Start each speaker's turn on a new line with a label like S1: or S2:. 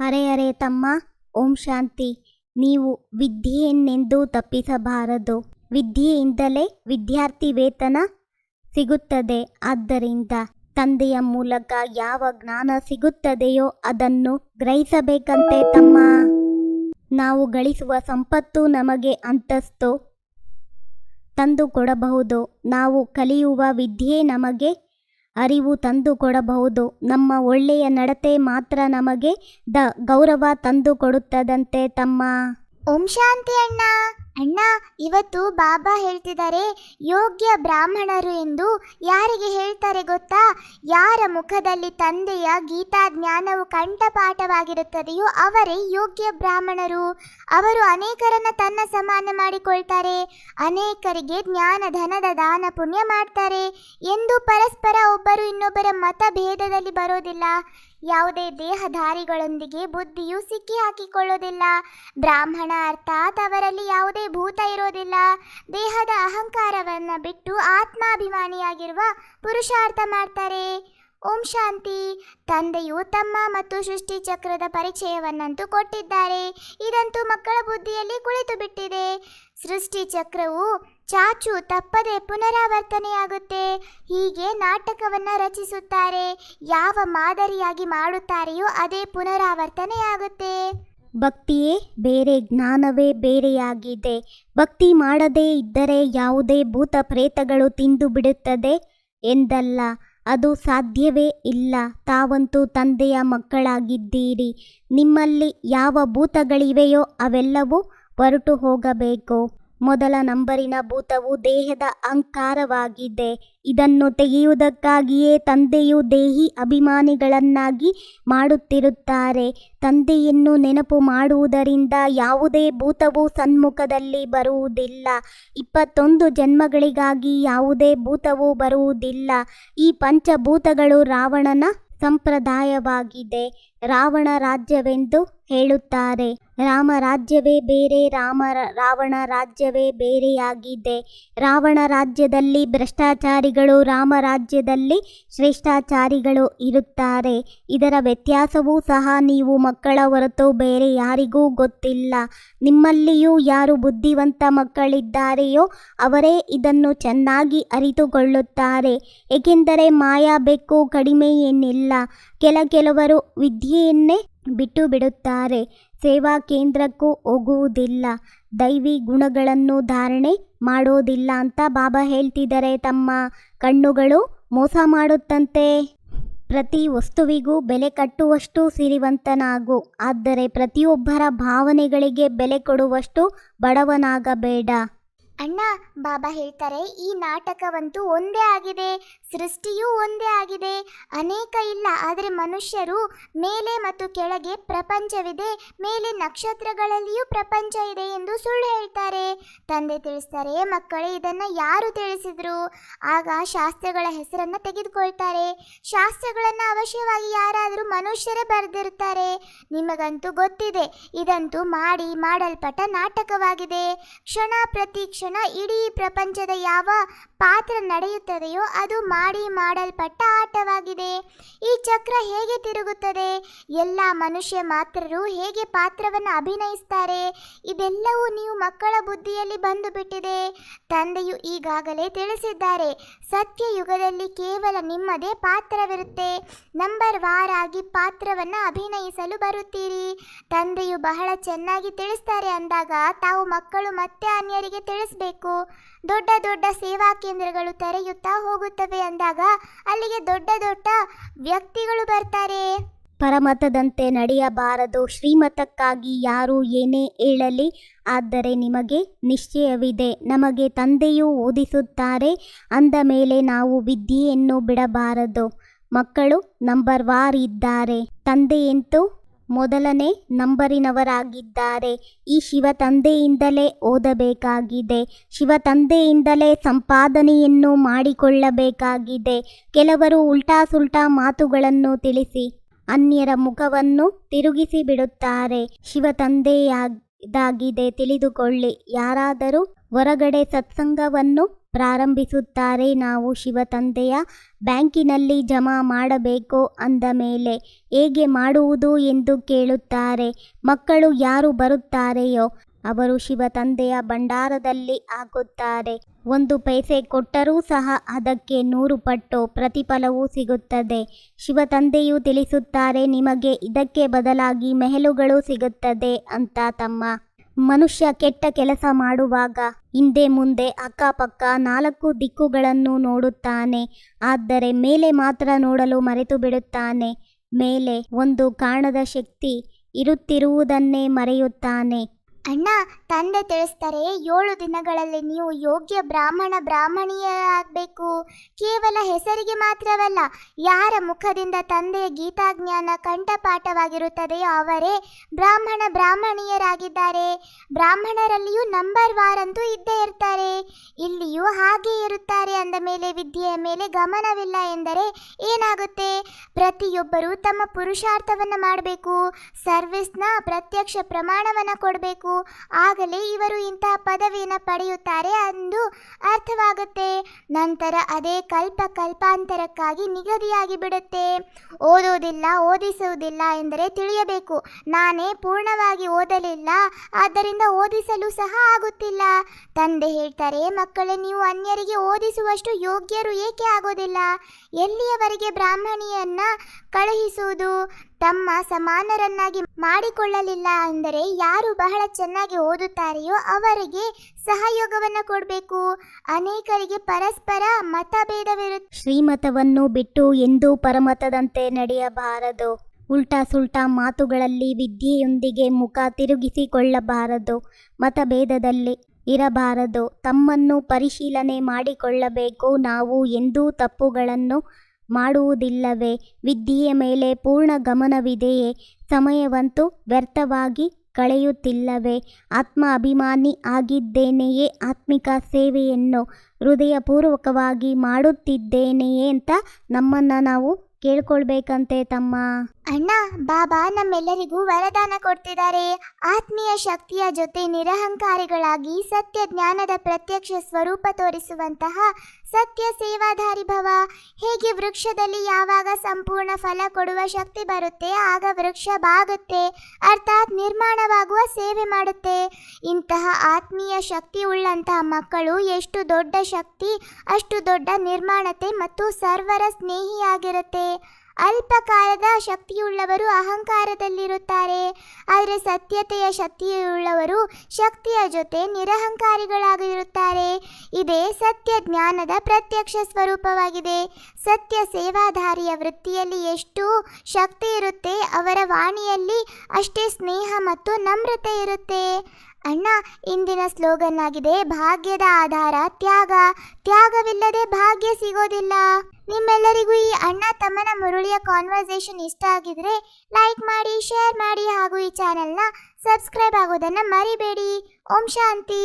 S1: ಅರೆ ಅರೆ ತಮ್ಮ, ಓಂ ಶಾಂತಿ. ನೀವು ವಿದ್ಯೆಯನ್ನೆಂದೂ ತಪ್ಪಿಸಬಾರದು. ವಿದ್ಯೆಯಿಂದಲೇ ವಿದ್ಯಾರ್ಥಿ ವೇತನ ಸಿಗುತ್ತದೆ. ಆದ್ದರಿಂದ ತಂದೆಯ ಮೂಲಕ ಯಾವ ಜ್ಞಾನ ಸಿಗುತ್ತದೆಯೋ ಅದನ್ನು ಗ್ರಹಿಸಬೇಕಂತೆ ತಮ್ಮ. ನಾವು ಗಳಿಸುವ ಸಂಪತ್ತು ನಮಗೆ ಅಂತಸ್ತು ತಂದು ಕೊಡಬಹುದು ನಾವು ಕಲಿಯುವ ವಿದ್ಯೆ ನಮಗೆ ಅರಿವು ತಂದು ಕೊಡಬಹುದು ನಮ್ಮ ಒಳ್ಳೆಯ ನಡತೆ ಮಾತ್ರ ನಮಗೆ ದ ಗೌರವ ತಂದು ಕೊಡುತ್ತದಂತೆ ತಮ್ಮ
S2: ಓಂ ಶಾಂತಿ ಅಣ್ಣ. ಅಣ್ಣ, ಇವತ್ತು ಬಾಬಾ ಹೇಳ್ತಿದ್ದಾರೆ, ಯೋಗ್ಯ ಬ್ರಾಹ್ಮಣರು ಎಂದು ಯಾರಿಗೆ ಹೇಳ್ತಾರೆ ಗೊತ್ತಾ? ಯಾರ ಮುಖದಲ್ಲಿ ತಂದೆಯ ಗೀತಾ ಜ್ಞಾನವು ಕಂಠಪಾಠವಾಗಿರುತ್ತದೆಯೋ ಅವರೇ ಯೋಗ್ಯ ಬ್ರಾಹ್ಮಣರು. ಅವರು ಅನೇಕರನ್ನ ತನ್ನ ಸಮಾನ ಮಾಡಿಕೊಳ್ತಾರೆ, ಅನೇಕರಿಗೆ ಜ್ಞಾನ, ಧನದ ದಾನ, ಪುಣ್ಯ ಮಾಡ್ತಾರೆ. ಎಂದು ಪರಸ್ಪರ ಒಬ್ಬರು ಇನ್ನೊಬ್ಬರ ಮತಭೇದದಲ್ಲಿ ಬರೋದಿಲ್ಲ. ಯಾವುದೇ ದೇಹಧಾರಿಗಳೊಂದಿಗೆ ಬುದ್ಧಿಯು ಸಿಕ್ಕಿ ಹಾಕಿಕೊಳ್ಳೋದಿಲ್ಲ. ಬ್ರಾಹ್ಮಣ ಅರ್ಥಾತ್ ಅವರಲ್ಲಿ ಯಾವುದೇ ಭೂತ ಇರೋದಿಲ್ಲ. ದೇಹದ ಅಹಂಕಾರವನ್ನು ಬಿಟ್ಟು ಆತ್ಮಾಭಿಮಾನಿಯಾಗಿರುವ ಪುರುಷಾರ್ಥ ಮಾಡ್ತಾರೆ. ಓಂ ಶಾಂತಿ. ತಂದೆಯು ತಮ್ಮ ಮತ್ತು ಸೃಷ್ಟಿ ಚಕ್ರದ ಪರಿಚಯವನ್ನಂತೂ ಕೊಟ್ಟಿದ್ದಾರೆ. ಇದಂತೂ ಮಕ್ಕಳ ಬುದ್ಧಿಯಲ್ಲಿ ಕುಳಿತು ಬಿಟ್ಟಿದೆ ಸೃಷ್ಟಿ ಚಕ್ರವು ಚಾಚು ತಪ್ಪದೆ ಪುನರಾವರ್ತನೆಯಾಗುತ್ತೆ. ಹೀಗೆ ನಾಟಕವನ್ನು ರಚಿಸುತ್ತಾರೆ. ಯಾವ ಮಾದರಿಯಾಗಿ ಮಾಡುತ್ತಾರೆಯೋ ಅದೇ ಪುನರಾವರ್ತನೆಯಾಗುತ್ತೆ.
S1: ಭಕ್ತಿಯೇ ಬೇರೆ ಜ್ಞಾನವೇ ಬೇರೆಯಾಗಿದೆ. ಭಕ್ತಿ ಮಾಡದೇ ಇದ್ದರೆ ಯಾವುದೇ ಭೂತ ಪ್ರೇತಗಳು ತಿಂದು ಬಿಡುತ್ತದೆ ಎಂದಲ್ಲ. ಅದು ಸಾಧ್ಯವೇ ಇಲ್ಲ. ತಾವಂತೂ ತಂದೆಯ ಮಕ್ಕಳಾಗಿದ್ದೀರಿ. ನಿಮ್ಮಲ್ಲಿ ಯಾವ ಭೂತಗಳಿವೆಯೋ ಅವೆಲ್ಲವೂ ಹೊರಟು ಹೋಗಬೇಕು. ಮೊದಲ ನಂಬರಿನ ಭೂತವು ದೇಹದ ಅಹಂಕಾರವಾಗಿದೆ ಇದನ್ನು ತೆಗೆಯುವುದಕ್ಕಾಗಿಯೇ ತಂದೆಯು ದೇಹಿ ಅಭಿಮಾನಿಗಳನ್ನಾಗಿ ಮಾಡುತ್ತಿರುತ್ತಾರೆ. ತಂದೆಯನ್ನು ನೆನಪು ಮಾಡುವುದರಿಂದ ಯಾವುದೇ ಭೂತವು ಸನ್ಮುಖದಲ್ಲಿ ಬರುವುದಿಲ್ಲ. ಇಪ್ಪತ್ತೊಂದು ಜನ್ಮಗಳಿಗಾಗಿ ಯಾವುದೇ ಭೂತವು ಬರುವುದಿಲ್ಲ. ಈ ಪಂಚಭೂತಗಳು ರಾವಣನ ಸಂಪ್ರದಾಯವಾಗಿದೆ. ರಾವಣ ರಾಜ್ಯವೆಂದು ಹೇಳುತ್ತಾರೆ. ರಾಮ ರಾಜ್ಯವೇ ಬೇರೆ, ರಾಮ ರಾವಣ ರಾಜ್ಯವೇ ಬೇರೆಯಾಗಿದೆ. ರಾವಣ ರಾಜ್ಯದಲ್ಲಿ ಭ್ರಷ್ಟಾಚಾರಿಗಳು, ರಾಮ ರಾಜ್ಯದಲ್ಲಿ ಶ್ರೇಷ್ಠಾಚಾರಿಗಳು ಇರುತ್ತಾರೆ. ಇದರ ವ್ಯತ್ಯಾಸವೂ ಸಹ ನೀವು ಮಕ್ಕಳ ಹೊರತು ಬೇರೆ ಯಾರಿಗೂ ಗೊತ್ತಿಲ್ಲ. ನಿಮ್ಮಲ್ಲಿಯೂ ಯಾರು ಬುದ್ಧಿವಂತ ಮಕ್ಕಳಿದ್ದಾರೆಯೋ ಅವರೇ ಇದನ್ನು ಚೆನ್ನಾಗಿ ಅರಿತುಕೊಳ್ಳುತ್ತಾರೆ. ಏಕೆಂದರೆ ಮಾಯಾ ಬೆಕ್ಕು ಕಡಿಮೆ ಏನಿಲ್ಲ. ಕೆಲ ಕೆಲವರು ವಿದ್ಯೆಯನ್ನೇ ಬಿಟ್ಟು ಬಿಡುತ್ತಾರೆ. ಸೇವಾ ಕೇಂದ್ರಕ್ಕೂ ಹೋಗುವುದಿಲ್ಲ. ದೈವಿ ಗುಣಗಳನ್ನು ಧಾರಣೆ ಮಾಡೋದಿಲ್ಲ ಅಂತ ಬಾಬಾ ಹೇಳ್ತಿದ್ದಾರೆ. ತಮ್ಮ ಕಣ್ಣುಗಳು ಮೋಸ ಮಾಡುತ್ತಂತೆ. ಪ್ರತಿ ವಸ್ತುವಿಗೂ ಬೆಲೆ ಕಟ್ಟುವಷ್ಟು ಸಿರಿವಂತನಾಗು. ಆದರೆ ಪ್ರತಿಯೊಬ್ಬರ ಭಾವನೆಗಳಿಗೆ ಬೆಲೆ ಕೊಡುವಷ್ಟು ಬಡವನಾಗಬೇಡ.
S2: ಅಣ್ಣ, ಬಾಬಾ ಹೇಳ್ತಾರೆ, ಈ ನಾಟಕವಂತೂ ಒಂದೇ ಆಗಿದೆ, ಸೃಷ್ಟಿಯೂ ಒಂದೇ ಆಗಿದೆ. ಅನೇಕ ಇಲ್ಲ, ಆದರೆ ಮನುಷ್ಯರು ಮೇಲೆ ಮತ್ತು ಕೆಳಗೆ ಪ್ರಪಂಚವಿದೆ, ಮೇಲೆ ನಕ್ಷತ್ರಗಳಲ್ಲಿಯೂ ಪ್ರಪಂಚ ಇದೆ ಎಂದು ಸುಳ್ಳು ಹೇಳ್ತಾರೆ. ತಂದೆ ತಿಳಿಸ್ತಾರೆ, ಮಕ್ಕಳೇ ಇದನ್ನು ಯಾರು ತಿಳಿಸಿದ್ರು? ಆಗ ಶಾಸ್ತ್ರಗಳ ಹೆಸರನ್ನು ತೆಗೆದುಕೊಳ್ತಾರೆ. ಶಾಸ್ತ್ರಗಳನ್ನು ಅವಶ್ಯವಾಗಿ ಯಾರಾದರೂ ಮನುಷ್ಯರೇ ಬರೆದಿರುತ್ತಾರೆ ನಿಮಗಂತೂ ಗೊತ್ತಿದೆ, ಇದಂತೂ ಮಾಡಿ ಮಾಡಲ್ಪಟ್ಟ ನಾಟಕವಾಗಿದೆ. ಕ್ಷಣ ಪ್ರತಿ ಕ್ಷಣ ಇಡೀ ಪ್ರಪಂಚದ ಯಾವ ಪಾತ್ರ ನಡೆಯುತ್ತದೆಯೋ ಅದು ಮಾಡಿ ಮಾಡಲ್ಪಟ್ಟ ಆಟವಾಗಿದೆ. ಈ ಚಕ್ರ ಹೇಗೆ ತಿರುಗುತ್ತದೆ? ಎಲ್ಲ ಮನುಷ್ಯ ಮಾತ್ರರು ಹೇಗೆ ಪಾತ್ರವನ್ನು ಅಭಿನಯಿಸ್ತಾರೆ? ಇದೆಲ್ಲವೂ ನೀವು ಮಕ್ಕಳ ಬುದ್ಧಿಯಲ್ಲಿ ಬಂದು ಬಿಟ್ಟಿದೆ. ತಂದೆಯು ಈಗಾಗಲೇ ತಿಳಿಸಿದ್ದಾರೆ, ಸತ್ಯಯುಗದಲ್ಲಿ ಕೇವಲ ನಿಮ್ಮದೇ ಪಾತ್ರವಿರುತ್ತೆ. ನಂಬರ್ ವಾರ್ ಆಗಿ ಪಾತ್ರವನ್ನು ಅಭಿನಯಿಸಲು ಬರುತ್ತೀರಿ. ತಂದೆಯು ಬಹಳ ಚೆನ್ನಾಗಿ ತಿಳಿಸ್ತಾರೆ ಅಂದಾಗ ತಾವು ಮಕ್ಕಳು ಮತ್ತೆ ಅನ್ಯರಿಗೆ ತಿಳಿಸ್ಬೇಕು. ದೊಡ್ಡ ದೊಡ್ಡ ಸೇವಾ ಕೇಂದ್ರಗಳು ತೆರೆಯುತ್ತಾ ಹೋಗುತ್ತವೆ ಅಂದಾಗ ಅಲ್ಲಿಗೆ ದೊಡ್ಡ ದೊಡ್ಡ ವ್ಯಕ್ತಿಗಳು ಬರ್ತಾರೆ.
S1: ಪರಮತದಂತೆ ನಡೆಯಬಾರದು. ಶ್ರೀಮತಕ್ಕಾಗಿ ಯಾರು ಏನೇ ಹೇಳಲಿ, ಆದರೆ ನಿಮಗೆ ನಿಶ್ಚಯವಿದೆ. ನಮಗೆ ತಂದೆಯೂ ಓದಿಸುತ್ತಾರೆ, ಅಂದ ಮೇಲೆ ನಾವು ವಿದ್ಯೆಯನ್ನು ಬಿಡಬಾರದು. ಮಕ್ಕಳು ನಂಬರ್ ವಾರ್ ಇದ್ದಾರೆ ತಂದೆಯಂತೂ ಮೊದಲನೇ ನಂಬರಿನವರಾಗಿದ್ದಾರೆ. ಈ ಶಿವ ತಂದೆಯಿಂದಲೇ ಓದಬೇಕಾಗಿದೆ. ಶಿವ ತಂದೆಯಿಂದಲೇ ಸಂಪಾದನೆಯನ್ನು ಮಾಡಿಕೊಳ್ಳಬೇಕಾಗಿದೆ. ಕೆಲವರು ಉಲ್ಟಾ ಸುಲ್ಟಾ ಮಾತುಗಳನ್ನು ತಿಳಿಸಿ. ಅನ್ಯರ ಮುಖವನ್ನು ತಿರುಗಿಸಿ ಬಿಡುತ್ತಾರೆ ಶಿವ ತಂದೆಯಾಗಿದೆ ತಿಳಿದುಕೊಳ್ಳಿ. ಯಾರಾದರೂ ಹೊರಗಡೆ ಸತ್ಸಂಗವನ್ನು ಪ್ರಾರಂಭಿಸುತ್ತಾರೆ, ನಾವು ಶಿವ ತಂದೆಯ ಬ್ಯಾಂಕಿನಲ್ಲಿ ಜಮಾ ಮಾಡಬೇಕು ಅಂದ ಮೇಲೆ, ಹೇಗೆ ಮಾಡುವುದು ಎಂದು ಕೇಳುತ್ತಾರೆ. ಮಕ್ಕಳು ಯಾರು ಬರುತ್ತಾರೆಯೋ ಅವರು ಶಿವ ತಂದೆಯ ಭಂಡಾರದಲ್ಲಿ ಹಾಕುತ್ತಾರೆ ಒಂದು ಪೈಸೆ ಕೊಟ್ಟರೂ ಸಹ ಅದಕ್ಕೆ ನೂರು ಪಟ್ಟು ಪ್ರತಿಫಲವೂ ಸಿಗುತ್ತದೆ. ಶಿವ ತಂದೆಯು ತಿಳಿಸುತ್ತಾರೆ, ನಿಮಗೆ ಇದಕ್ಕೆ ಬದಲಾಗಿ ಮೆಹಲುಗಳು ಸಿಗುತ್ತದೆ ಅಂತ ತಮ್ಮ ಮನುಷ್ಯ ಕೆಟ್ಟ ಕೆಲಸ ಮಾಡುವಾಗ ಹಿಂದೆ ಮುಂದೆ ಅಕ್ಕಪಕ್ಕ ನಾಲ್ಕು ದಿಕ್ಕುಗಳನ್ನು ನೋಡುತ್ತಾನೆ. ಆದರೆ ಮೇಲೆ ಮಾತ್ರ ನೋಡಲು ಮರೆತು ಬಿಡುತ್ತಾನೆ ಮೇಲೆ ಒಂದು ಕಾಣದ ಶಕ್ತಿ ಇರುತ್ತಿರುವುದನ್ನೇ ಮರೆಯುತ್ತಾನೆ.
S2: ಅಣ್ಣ, ತಂದೆ ತಿಳಿಸ್ತಾರೆ, ಏಳು ದಿನಗಳಲ್ಲಿ ನೀವು ಯೋಗ್ಯ ಬ್ರಾಹ್ಮಣ ಬ್ರಾಹ್ಮಣಿಯರಾಗಬೇಕು ಕೇವಲ ಹೆಸರಿಗೆ ಮಾತ್ರವಲ್ಲ, ಯಾರ ಮುಖದಿಂದ ತಂದೆಯ ಗೀತಾಜ್ಞಾನ ಕಂಠಪಾಠವಾಗಿರುತ್ತದೆಯೋ ಅವರೇ ಬ್ರಾಹ್ಮಣ ಬ್ರಾಹ್ಮಣಿಯರಾಗಿದ್ದಾರೆ. ಬ್ರಾಹ್ಮಣರಲ್ಲಿಯೂ ನಂಬರ್ ವಾರ್ ಅಂತೂ ಇದ್ದೇ ಇರ್ತಾರೆ. ಇಲ್ಲಿಯೂ ಹಾಗೆ ಇರುತ್ತಾರೆ ಅಂದ ಮೇಲೆ ವಿದ್ಯೆಯ ಮೇಲೆ ಗಮನವಿಲ್ಲ ಎಂದರೆ ಏನಾಗುತ್ತೆ? ಪ್ರತಿಯೊಬ್ಬರೂ ತಮ್ಮ ಪುರುಷಾರ್ಥವನ್ನು ಮಾಡಬೇಕು, ಸರ್ವಿಸ್ನ ಪ್ರತ್ಯಕ್ಷ ಪ್ರಮಾಣವನ್ನು ಕೊಡಬೇಕು. ಆಗಲೇ ಇವರು ಇಂತಹ ಪದವಿಯನ್ನು ಪಡೆಯುತ್ತಾರೆ ಎಂದು ಅರ್ಥವಾಗುತ್ತೆ. ನಂತರ ಅದೇ ಕಲ್ಪ ಕಲ್ಪಾಂತರಕ್ಕಾಗಿ ನಿಗದಿಯಾಗಿ ಬಿಡುತ್ತೆ. ಓದುವುದಿಲ್ಲ, ಓದಿಸುವುದಿಲ್ಲ ಎಂದರೆ ತಿಳಿಯಬೇಕು. ನಾನೇ ಪೂರ್ಣವಾಗಿ ಓದಲಿಲ್ಲ, ಆದ್ದರಿಂದ ಓದಿಸಲು ಸಹ ಆಗುತ್ತಿಲ್ಲ. ತಂದೆ ಹೇಳ್ತಾರೆ, ಮಕ್ಕಳೇ, ನೀವು ಅನ್ಯರಿಗೆ ಓದಿಸುವಷ್ಟು ಯೋಗ್ಯರು ಏಕೆ ಆಗೋದಿಲ್ಲ? ಎಲ್ಲಿಯವರೆಗೆ ಬ್ರಾಹ್ಮಣಿಯನ್ನ ಕಳುಹಿಸುವುದು? ತಮ್ಮ ಸಮಾನರನ್ನಾಗಿ ಮಾಡಿಕೊಳ್ಳಲಿಲ್ಲ ಅಂದರೆ ಯಾರು ಬಹಳ ಚೆನ್ನಾಗಿ ಓದುತ್ತಾರೆಯೋ ಅವರಿಗೆ ಸಹಯೋಗವನ್ನು ಕೊಡಬೇಕು. ಅನೇಕರಿಗೆ ಪರಸ್ಪರ ಮತಭೇದವಿರುತ್ತೆ
S1: ಶ್ರೀಮತವನ್ನು ಬಿಟ್ಟು ಎಂದೂ ಪರಮತದಂತೆ ನಡೆಯಬಾರದು. ಉಲ್ಟಾ ಸುಲ್ಟಾ ಮಾತುಗಳಲ್ಲಿ ವಿದ್ಯೆಯೊಂದಿಗೆ ಮುಖ ತಿರುಗಿಸಿಕೊಳ್ಳಬಾರದು. ಮತಭೇದದಲ್ಲಿ ಇರಬಾರದು. ತಮ್ಮನ್ನು ಪರಿಶೀಲನೆ ಮಾಡಿಕೊಳ್ಳಬೇಕು. ನಾವು ಎಂದೂ ತಪ್ಪುಗಳನ್ನು ಮಾಡುವುದಿಲ್ಲವೇ? ವಿದ್ಯೆಯ ಮೇಲೆ ಪೂರ್ಣ ಗಮನವಿದೆಯೇ? ಸಮಯವಂತೂ ವ್ಯರ್ಥವಾಗಿ ಕಳೆಯುತ್ತಿಲ್ಲವೇ? ಆತ್ಮ ಅಭಿಮಾನಿ ಆಗಿದ್ದೇನೆಯೇ? ಆತ್ಮಿಕ ಸೇವೆಯನ್ನು ಹೃದಯಪೂರ್ವಕವಾಗಿ ಮಾಡುತ್ತಿದ್ದೇನೆಯೇ ಅಂತ ನಮ್ಮನ್ನು ನಾವು ಕೇಳ್ಕೊಳ್ಬೇಕಂತೆ ತಮ್ಮ.
S2: ಅಣ್ಣ, ಬಾಬಾ ನಮ್ಮೆಲ್ಲರಿಗೂ ವರದಾನ ಕೊಡ್ತಿದ್ದಾರೆ. ಆತ್ಮೀಯ ಶಕ್ತಿಯ ಜೊತೆ ನಿರಹಂಕಾರಿಗಳಾಗಿ ಸತ್ಯ ಜ್ಞಾನದ ಪ್ರತ್ಯಕ್ಷ ಸ್ವರೂಪ ತೋರಿಸುವಂತಹ ಸತ್ಯ ಸೇವಾಧಾರಿ ಭವ. ಹೇಗೆ ವೃಕ್ಷದಲ್ಲಿ ಯಾವಾಗ ಸಂಪೂರ್ಣ ಫಲ ಕೊಡುವ ಶಕ್ತಿ ಬರುತ್ತೆ, ಆಗ ವೃಕ್ಷ ಬಾಗುತ್ತೆ, ಅರ್ಥಾತ್ ನಿರ್ಮಾಣವಾಗುವ ಸೇವೆ ಮಾಡುತ್ತೆ. ಇಂತಹ ಆತ್ಮೀಯ ಶಕ್ತಿ ಉಳ್ಳಂತಹ ಮಕ್ಕಳು ಎಷ್ಟು ದೊಡ್ಡ ಶಕ್ತಿ, ಅಷ್ಟು ದೊಡ್ಡ ನಿರ್ಮಾಣತೆ ಮತ್ತು ಸರ್ವರ ಸ್ನೇಹಿಯಾಗಿರುತ್ತೆ. ಅಲ್ಪ ಕಾಲದ ಶಕ್ತಿಯುಳ್ಳವರು ಅಹಂಕಾರದಲ್ಲಿರುತ್ತಾರೆ, ಆದರೆ ಸತ್ಯತೆಯ ಶಕ್ತಿಯುಳ್ಳವರು ಶಕ್ತಿಯ ಜೊತೆ ನಿರಹಂಕಾರಿಗಳಾಗಿರುತ್ತಾರೆ. ಇದೇ ಸತ್ಯ ಜ್ಞಾನದ ಪ್ರತ್ಯಕ್ಷ ಸ್ವರೂಪವಾಗಿದೆ. ಸತ್ಯ ಸೇವಾಧಾರಿಯ ವೃತ್ತಿಯಲ್ಲಿ ಎಷ್ಟು ಶಕ್ತಿ ಇರುತ್ತೆ, ಅವರ ವಾಣಿಯಲ್ಲಿ ಅಷ್ಟೇ ಸ್ನೇಹ ಮತ್ತು ನಮ್ರತೆ ಇರುತ್ತೆ. ಅಣ್ಣ, ಇಂದಿನ ಸ್ಲೋಗನ್ ಆಗಿದೆ ಭಾಗ್ಯದ ಆಧಾರ ತ್ಯಾಗ. ತ್ಯಾಗವಿಲ್ಲದೆ ಭಾಗ್ಯ ಸಿಗೋದಿಲ್ಲ. ನಿಮ್ಮೆಲ್ಲರಿಗೂ ಮುರುಳಿಯ ಕಾನ್ವರ್ಸೇಷನ್ ಇಷ್ಟ ಆಗಿದ್ರೆ ಲೈಕ್ ಮಾಡಿ ಶೇರ್ ಮಾಡಿ ಹಾಗೂ ಈ ಚಾನೆಲ್ನ ಸಬ್ಸ್ಕ್ರೈಬ್ ಆಗೋದನ್ನ ಮರಿಬೇಡಿ. ಓಂ ಶಾಂತಿ.